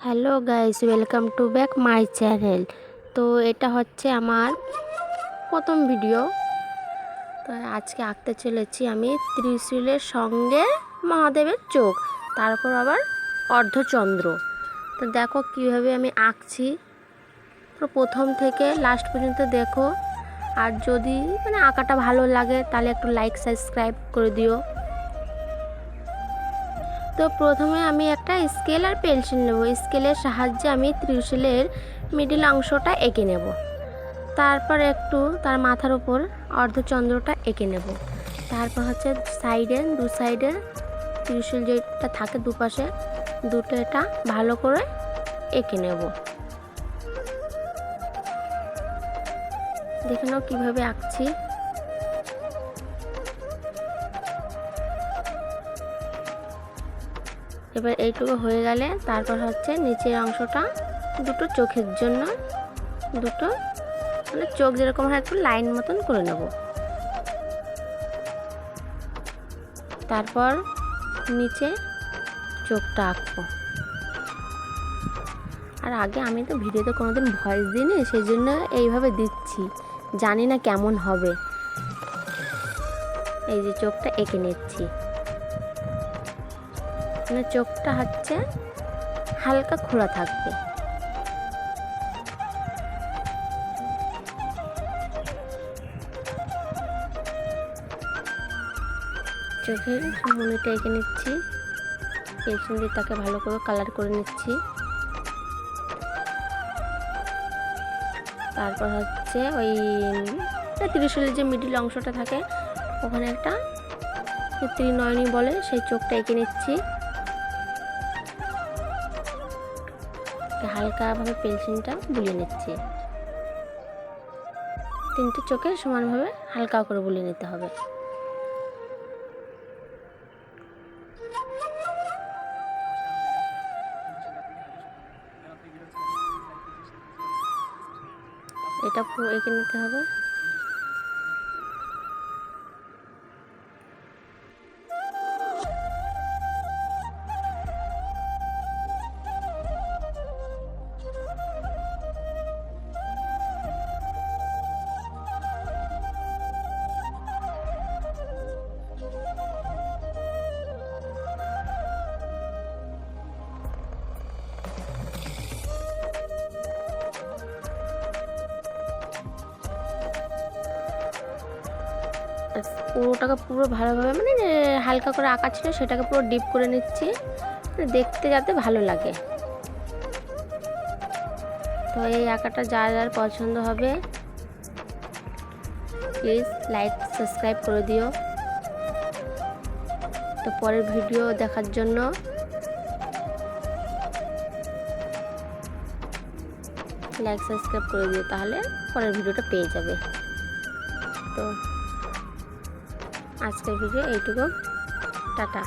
Hello guys, welcome to back my channel. তো এটা হচ্ছে আমার প্রথম ভিডিও। তো আজকে আঁকতে চলেছি আমি ত্রিশূলের সঙ্গে মহাদেবের চোখ, তারপর আবার অর্ধচন্দ্র। তো দেখো কীভাবে আমি আঁকছি। পুরো প্রথম থেকে লাস্ট পর্যন্ত দেখো। আর যদি মানে আঁকাটা ভালো লাগে, তাহলে একটু লাইক সাবস্ক্রাইব করে দিও। তো প্রথমে আমি একটা স্কেল আর পেন্সিল নেব। স্কেলের সাহায্যে আমি ত্রিশূলের মিডিল অংশটা এঁকে নেব। তারপর একটু তার মাথার উপর অর্ধচন্দ্রটা এঁকে নেব। তারপর হচ্ছে সাইডে দু সাইডে ত্রিশূল যেটা থাকে দুপাশে, দুটো এটা ভালো করে এঁকে নেব। দেখে নাও কীভাবে আঁকছি। এবার এইটুকু হয়ে গেলে তারপর হচ্ছে নিচের অংশটা দুটো চোখের জন্য দুটো মানে চোখ যেরকম হয় একটু লাইন মতন করে নেব। তারপর নিচে চোখটা আঁকবো। আর আগে আমি তো ভিডিওতে কোনোদিন ভয়েস দিইনি সেই জন্য এইভাবে দিচ্ছি। জানি না কেমন হবে। এই যে চোখটা এঁকে নিচ্ছি। মানে চোখটা হচ্ছে হালকা খোলা থাকবে। চোখের মনিটা এঁকে নিচ্ছি। পেন্সিল দিয়ে তাকে ভালো করে কালার করে নিচ্ছি। তারপর হচ্ছে ওই ত্রিশূলের যে মিডিল অংশটা থাকে, ওখানে একটা ত্রিনয়নী বলে সেই চোখটা এঁকে নিচ্ছি। হালকাভাবে পেন্সিলটা বুলিয়ে নিচ্ছি। তিনটে চোখে সমানভাবে হালকা করে বুলিয়ে নিতে হবে। এটা এঁকে নিতে হবে। পুরোটাকে পুরো ভালোভাবে মানে হালকা করে আঁকা ছিল সেটাকে পুরো ডিপ করে নিচ্ছি। মানে দেখতে যাতে ভালো লাগে। তো এই আঁকাটা যার যার পছন্দ হবে প্লিজ লাইক সাবস্ক্রাইব করে দিও। তো পরের ভিডিও দেখার জন্য লাইক সাবস্ক্রাইব করে দিও, তাহলে পরের ভিডিওটা পেয়ে যাবে। তো আজকের ভিডিও এইটুকু। টাটা।